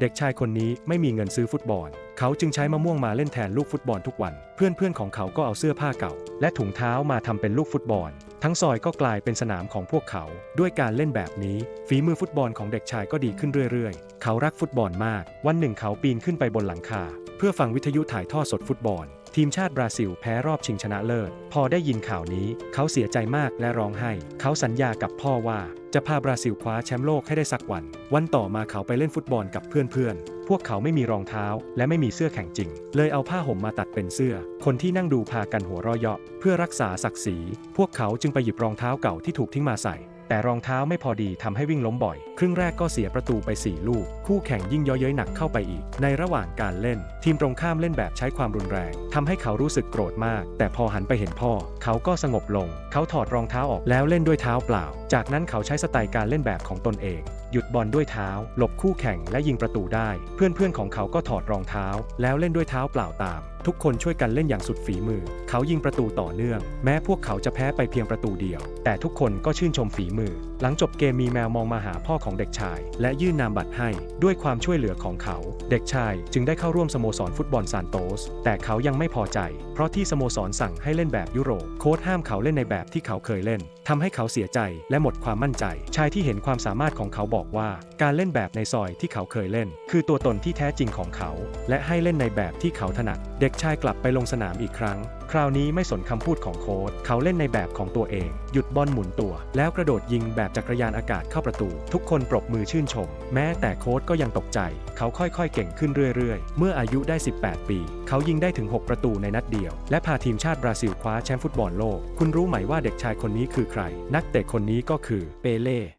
เด็กชายคนนี้ไม่มีเงินซื้อฟุตบอล เขาจึงใช้มะม่วงมาเล่นแทนลูกฟุตบอลทุกวัน เพื่อนๆของเขาก็เอาเสื้อผ้าเก่า และถุงเท้ามาทำเป็นลูกฟุตบอล ทั้งซอยก็กลายเป็นสนามของพวกเขา ด้วยการเล่นแบบนี้ ฝีมือฟุตบอลของเด็กชายก็ดีขึ้นเรื่อยๆ เขารักฟุตบอลมาก วันหนึ่งเขาปีนขึ้นไปบนหลังคา เพื่อฟังวิทยุถ่ายทอดสดฟุตบอล ทีมชาติบราซิลแพ้รอบชิงชนะเลิศ พอได้ยินข่าวนี้ เขาเสียใจมากและร้องไห้ เขาสัญญากับพ่อว่าจะพาบราซิลคว้าแชมป์โลกให้ได้สักวัน วันต่อมาเขาไปเล่นฟุตบอลกับเพื่อนๆ พวกเขาไม่มีรองเท้า และไม่มีเสื้อแข่งจริง เลยเอาผ้าห่มมาตัดเป็นเสื้อ คนที่นั่งดูพากันหัวเราะเยาะ เพื่อรักษาศักดิ์ศรี พวกเขาจึงไปหยิบรองเท้าเก่าที่ถูกทิ้งมาใส่ แต่รองเท้าไม่พอดีทำให้วิ่งล้มบ่อย ครึ่งแรกก็เสียประตูไป 4 ลูก คู่แข่งยิ่งเย่อเย้ยหนักเข้าไปอีก ในระหว่างการเล่น ทีมตรงข้ามเล่นแบบใช้ความรุนแรงทำให้เขารู้สึกโกรธมาก แต่พอหันไปเห็นพ่อ เขาก็สงบลง เขาถอดรองเท้าออกแล้วเล่นด้วยเท้าเปล่า จากนั้นเขาใช้สไตล์การเล่นแบบของตนเอง หยุดบอลด้วยเท้า หลบคู่แข่งและยิงประตูได้ เพื่อนๆของเขาก็ถอดรองเท้า แล้วเล่นด้วยเท้าเปล่าตามทุกคนช่วยกันเล่นอย่างสุดฝีมือ เขายิงประตูต่อเนื่อง แม้พวกเขาจะแพ้ไปเพียงประตูเดียว แต่ทุกคนก็ชื่นชมฝีมือ 네. หลังจบเกมมีแมวมองมาหาพ่อของเด็กชาย และยื่นนามบัตรให้ ด้วยความช่วยเหลือของเขา เด็กชายจึงได้เข้าร่วมสโมสรฟุตบอลซานโตส แต่เขายังไม่พอใจ เพราะที่สโมสรสั่งให้เล่นแบบยุโรปโค้ชห้ามเขาเล่นในแบบที่เขาเคยเล่นทำให้เขาเสียใจและหมดความมั่นใจ ชายที่เห็นความสามารถของเขาบอกว่า การเล่นแบบในซอยที่เขาเคยเล่น คือตัวตนที่แท้จริงของเขา และให้เล่นในแบบที่เขาถนัด เด็กชายกลับไปลงสนามอีกครั้ง คราวนี้ไม่สนคำพูดของโค้ชเขาเล่นในแบบของตัวเอง หยุดบอลหมุนตัว แล้วกระโดดยิงแบบจักรยานอากาศเข้าประตู ทุกคนปรบมือชื่นชม แม้แต่โค้ชก็ยังตกใจ เขาค่อยๆ เก่งขึ้นเรื่อยๆ เมื่ออายุได้ 18 ปี เขายิงได้ถึง 6 ประตูในนัดเดียว และพาทีมชาติบราซิลคว้าแชมป์ฟุตบอลโลก คุณรู้ไหมว่าเด็กชายคนนี้คือใคร นักเตะคนนี้ก็คือเปเล่